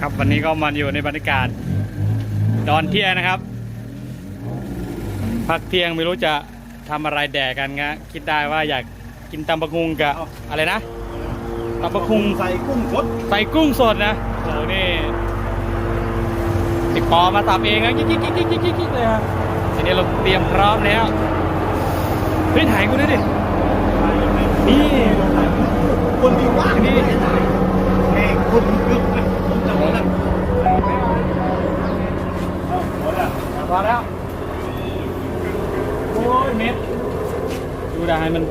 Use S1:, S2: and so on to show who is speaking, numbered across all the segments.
S1: ครับวันนี้ก็มาอยู่ในบรรยากาศตอนเที่ยงนะครับ พักเที่ยงไม่รู้จะทำอะไรแดกกันงะคิดได้ว่าอยากกินตำบะกุงกับอะไรนะตำบะกุง
S2: ใส่กุ้งสด
S1: ใส่กุ้งสดนะโอ้โหนี่ติปอมาตับเองนะกิ๊กกิ๊กกิ๊กกิ๊กกิ๊กกิ๊กเลยครับทีนี้เราเตรียมพร้อมแล้วเฮ้ยถ่ายกูด้วยดิ นี่
S2: คนที่ว่าง
S1: นี่
S2: แม่งคนลึกนะผมจะบอกนะ
S1: พอแล้วโอ้ยเม็ดดูได้มัน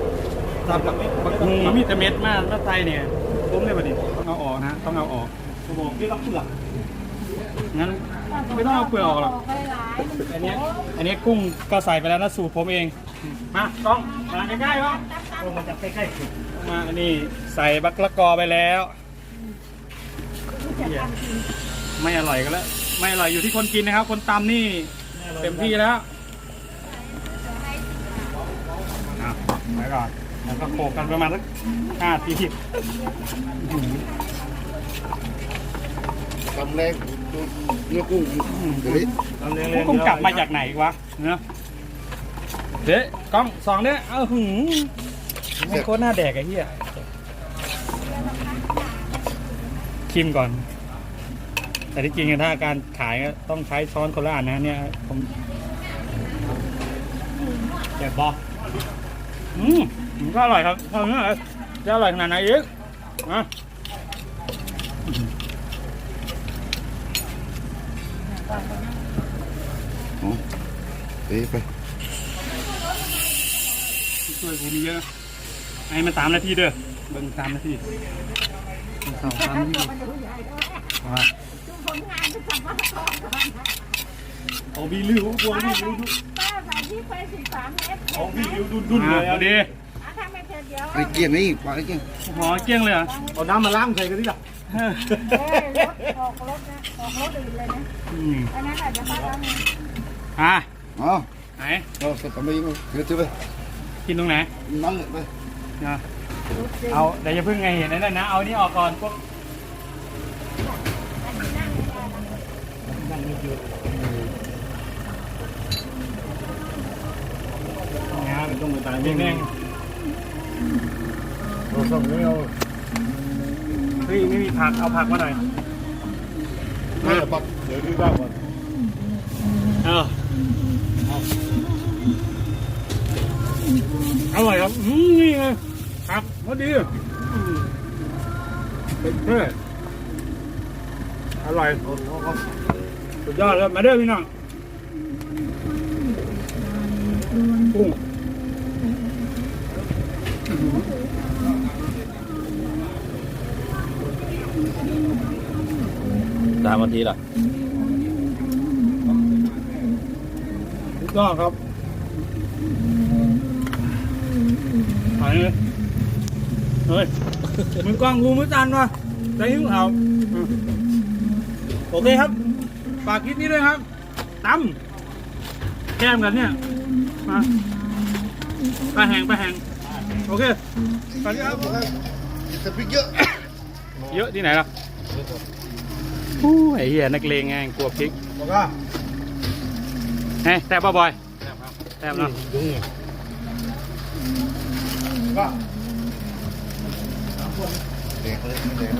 S2: ตามกับบนี้
S1: มีแต่เม็ดมากถ้าไตเนี่ยผมเลยบัดนี้ต้องเอาออกนะต้องเอาออก
S2: ผมบอกที่รับเปลือก
S1: งั้นไม่ต้องเอาเปลือกออกหรอกอันนี้อันนี้กุ้งก็ใส่ไปแล้วนะสูตรผมเอง มากล้องมาใกล้ๆวะ
S2: โอ้มันจะใกล้ๆสิ
S1: มาอันนี้ใส่บักละกอไปแล้วเหี้ยไม่อร่อยก็แล้ว ไม่อร่อยอยู่ที่คนกินนะครับ คนตำนี่เต็มที่แล้วอะไปก่อนแล้วก็โขกกันประมาณสักห้าที
S3: ทำแรงดูเนื้อกุ้งเดี๋ยวนี้
S2: ทำเร็วๆ
S1: กุ้งกลับมาจากไหนวะเนาะเด็กล้องสองเด้เอ้าหืม ไม่โคตรหน้าแดกไอ้เหี้ยชิมก่อน แต่ที่จริงอะถ้าการขายก็ต้องใช้ช้อนคนละอันนะเนี่ยผมแจ่บออืมมันก็อร่อยครับเท่านี้เลยจะอร่อยขนาดไหนอีกอะ
S3: เดี๋ยวไป
S1: ช่วยผมเยอะ ให้มันสามนาทีเด้อเบิ่งสามนาทีสองสามนาทีอะ
S2: เอาบีริ้วพวงบีริ้ว
S4: ป้าใส่ที่ไปสิบสามเมตร
S2: เอาบีริ้วดุนๆเลย
S1: เอาดี
S4: อะถ้าไม่เผ็ดเดี๋ยว
S3: ไอ้เกี้ยงนี่ปลาไอ้เกี้ยง
S1: หอเกี้ยงเลยเหรอ
S2: เอาน้ำมาล้างใส่กันดิล่ะ
S4: เอ้ยรถออกรถนะออกรถอื่นเลยนะ
S1: อืม
S4: อันนั้นอาจจะป้าล้างเอง
S1: อะ
S3: อ๋อ
S1: ไหน
S3: เราใส่ตำลึงเดี๋ยวถือไป
S1: กินตรงไหน
S3: นั่งเลยไป
S1: อะเอาเดี๋ยวอย่าเพิ่งไงเห็นนั่นนะ เอานี่ออกก่อนพวกงาน
S2: ต้องไปตาย
S1: เด้งเด้ง
S2: เราส่งไม่เอา
S1: เฮ้ยไม่มีผัก เอาผักมาหน่อย
S3: ไม่ปัก
S2: เดี๋ยวดูได้ก่อน
S1: เอออร่อยครับ อืมนี่ไง อดีอืมเป็นเพื่ออร่อยสุดยอดเลยมาเด้อพี่น้องกุ้ง
S2: สามนาทีล่ะ
S1: สุดยอดครับหายเลย เฮ้ยมือกล้องกูมือจันวะใจหิ้วเขาอืมโอเคครับ ฝากคลิปนี้ด้วยครับตั้มแก้มกันเนี่ย มาไปแหงไปแหงโอเคฝากด้วยครับ
S3: จะพิกเยอะ
S1: เยอะที่ไหนล่ะอู้ไอ้เหี้ยนักเลงไงกลัวพริก
S2: บอกว่า
S1: เฮ้ยแซ่บป่บอยแซ่บเนาะ
S2: ดุ้งก็
S3: แดกเลยไม่แดก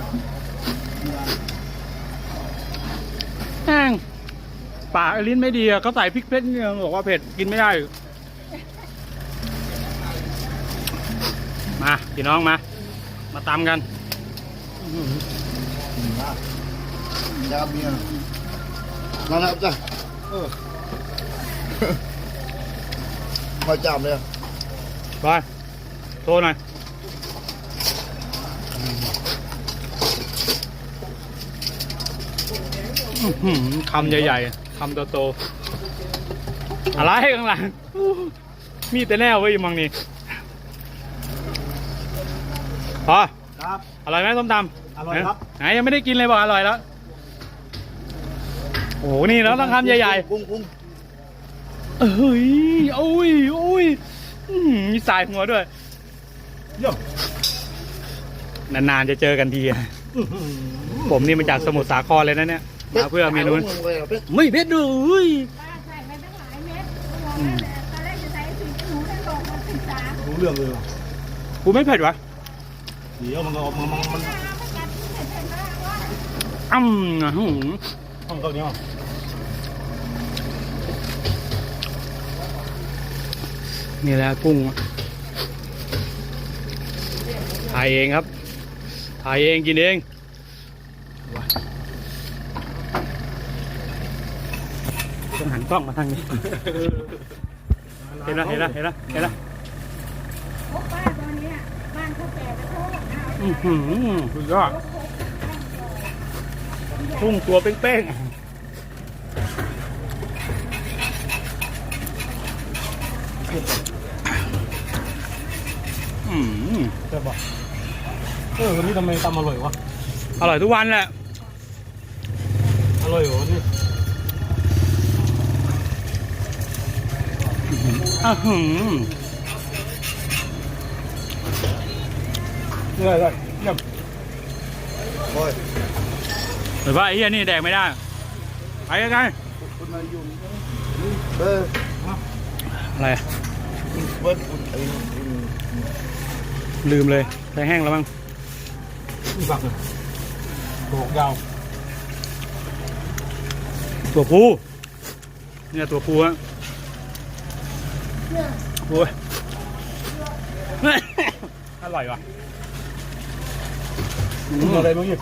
S1: แห้งปากไอ้ลิ้นไม่ดีอะเขาใส่พริกเผ็ดเนี่ยบอกว่าเผ็ดกินไม่ได้ มาพี่น้องมา มาตำกัน
S3: ยาเมียนั่นแหละจ้ะเออคอยจับเลย
S1: บอยโทรหน่อยอื้อหือ คำใหญ่ๆ คำโตๆ อะไรข้างหลัง มีแต่แน่เว้ยมังนี่พอ
S2: ครับ
S1: อร่อยไหมส้มตำ
S2: อร่อยครับ
S1: ไหนยังไม่ได้กินเลยบอกอร่อยแล้ว โอ้โห นี่แล้วต้องคำใหญ่
S3: กุ้งกุ้ง
S1: ๆเอ้ยโอ้ยโอ้ยอื้อหือมีสายหัวด้วย
S2: เยี่ยม
S1: นานๆจะเจอกันทีอะผมนี่มาจากสมุทรสาครเลยนะเนี่ยมาเพื่อเมนูนี้ไม่เผ็ดดูอุ้ย
S4: ป้าใส่ไปตั้งหลายเม็ดเขาบอกนั่นแหละตอนแรกจะใส่สิบหนูได้ลงมาสิบสาม
S3: รู้เรื่องเลย
S1: กูไม่เผ็ดวะ
S3: เดี๋ยวมันก็ออกมามันมัน
S4: ไม่กัดที่เผ็ดเผ็ดมากว่า
S1: อ้ำหืม
S3: มันก็เนี้ย
S1: นี่แหละกุ้งถ่ายเองครับ ถ่ายเองกินเองต้องหันกล้องมาทางนี้ เห็นแล้วเห็นแล้วเห็นแล้วเห็นแล้ว
S4: พวกป้าตอนเนี้ยบ้านเขาแก่ไปโทษนะเอา
S1: อื้อหือสุดยอดกุ้งตัวเป้งๆอืม
S3: ใช่ปะ เออวันนี้ทำไมตำอร่อยวะ
S1: อร่อยทุกวันแหละ
S3: อร่อยเหรอวันนี้
S1: อ้าวหืม
S3: ได้ได้เยี่ยมโอ้ย
S1: หรือว่าไอ้เหี้ยนี่แดกไม่ได้ ไปกัน
S3: เออ
S1: อะไรอะ
S3: เบิร์ดไอ้
S1: ลืมเลยใช้แห้งแล้วมั้ง
S3: นี่ฝักเลยโขกยาว
S1: ตัวผู้เนี่ยตัวผู้ฮะโอ้ยอร่อยว่ะอื
S3: อุ่น
S1: ม
S3: อะไรบ้างเนี่ย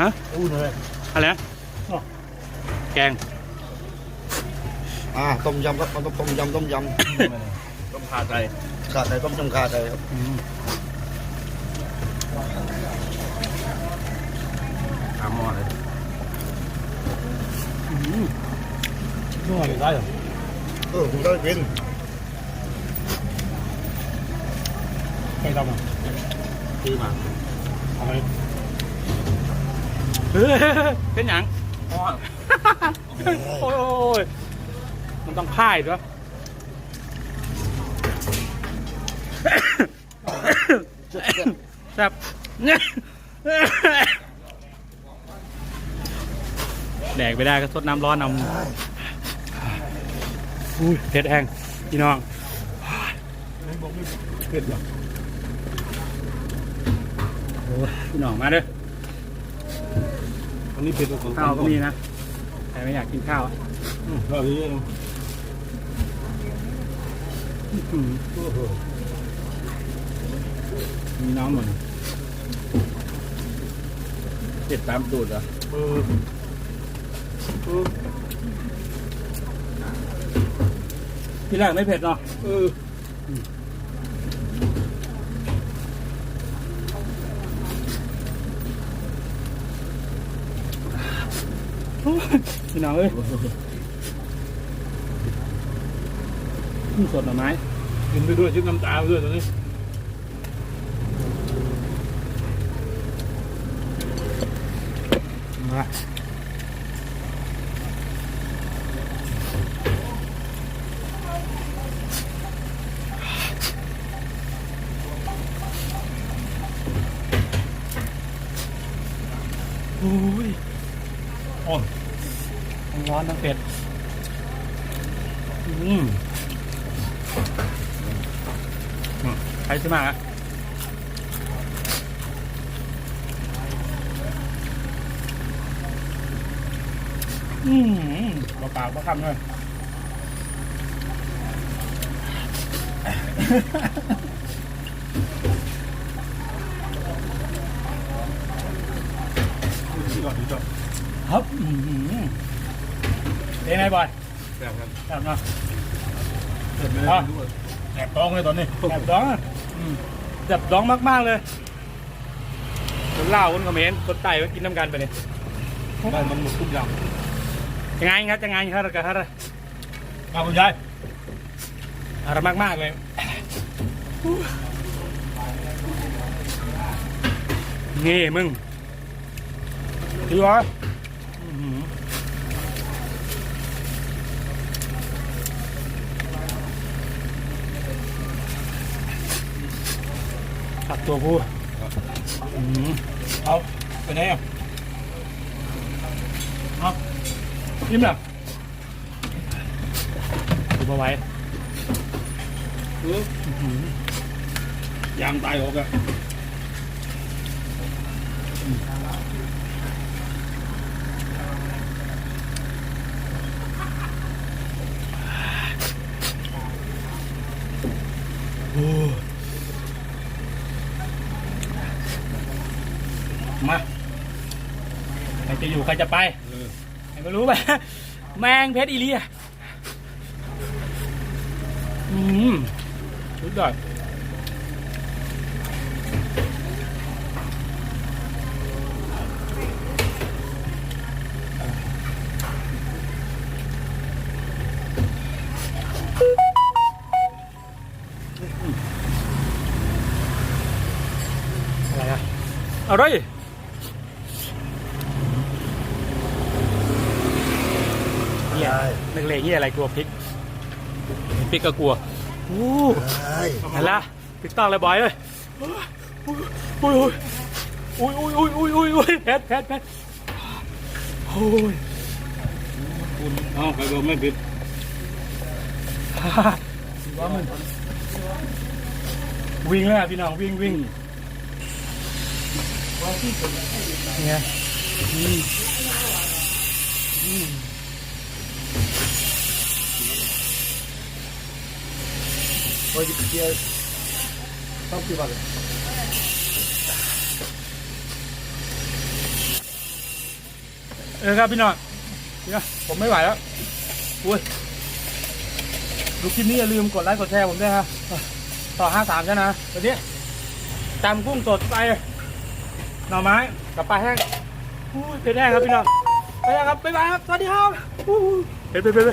S1: ฮะ
S3: อุ่นอะไร
S1: อะไรนะ
S3: อ๋อ
S1: แกง
S3: อ่าต้มยำครับมันต้องต้มยำต้มยำต้มขาไก่ขาไก่ต้มยำขาไก่ครับ
S1: อืม
S3: ถามหม้อเลย
S1: อืม
S3: นี่อะไรได้เหรอเออผมได้กิน
S1: ใครทำอะ
S3: ซื้อมา
S1: เอาไปเฮ้ยเป็นหยัง
S3: อ๋อ
S1: โอ้ยมันต้องพ่ายด้วยครับเนี่ยแดกไปได้ก็สดน้ำร้อนนำอุ้ยเผ็ดแห้งพี่น้อง
S3: เผ็ดเหรอ
S1: โอ้ยพี่น้องมาเด้อ
S3: อันนี้เผ็ดกว่าของ
S1: ข้าวก็มีนะใครไม่อยากกินข้าวอะ
S3: อืมข้าวนี้เนาะ
S1: อื้อหือ
S3: โอ้โห
S1: มีน้ำหมด
S3: เผ็ดตามตูดอะเออเออ
S1: ที่แรกไม่เผ็ดเนาะ
S3: เออ
S1: พี่น้องเอ้ยนี่สดหน่อไม้
S3: กินไปด้วยชิ้นน้ำตาไปด้วยตอนนี้
S1: มา อ้ย
S3: อ่อน
S1: ทั้งร้อนทั้งเผ็ดอืมอืมใครซื้อมาอะอืมเปล่าๆก็คำเลย ครับอืมเป็นไงบอย
S3: แซ่บครับ
S1: แซ่บเนาะ
S3: เผ็ดไม่ได้ด้วยแอบต้องเลยตอนนี้
S1: แซ่บดองอะอืมแซ่บดองมาก ๆ เลยคนเล่าวคนเขมรคนไต่มากินน้ำกันไปเนี่ย
S3: ได้มันหมดทุกอย่าง
S1: ยังไงครับยังไงครับกะครับ
S3: มาคุณยาย
S1: อร่อยมากๆเลย นี่มึง ถือวะอื้อหือตัดตัวผู้อืมเอาไปไหนอะเอายิ้มแบบดูมาไว้เอออื้อหือยางตายออกอะโอ้มาใครจะ อยู่ใครจะไปใครไม่รู้ไปแมงเพชรอีเลียอืมสุดยอดอะไรอะอาเลยเหี้ย นักเลงเหี้ยอะไรกลัวพริกพริกก็กลัวอู้
S3: ใช่
S1: เห็นละติ๊กต้องเลยบอยเลยอุ้ยอุ้ยอุ้ยอุ้ยอุ้ยอุ้ยอุ้ยแพทแพทแพทโอ้ย
S2: คุณเอาใครก็ไม่ผิด
S1: ว่ามันวิ่งเลยอะพี่น้องวิ่งวิ่งไงอืมอืม
S3: โอ้ยเกียร์ต้ องกี่บาท
S1: เออครับพี่น้องเนี่ยผมไม่ไหวแล้วอุ้ยดูคลิปนี้อย่าลืมกดไลค์กดแชร์ผมด้วยฮะต่อห้าสามใช่นะวันนี้ตำกุ้งสดไปหน่อไม้กับปลาแห้งอุ้ยเป็นแห้งครับพี่น้องไปแล้วครับบ๊ายบายครับ สวัสดีครับอู้หูไปไปไปไป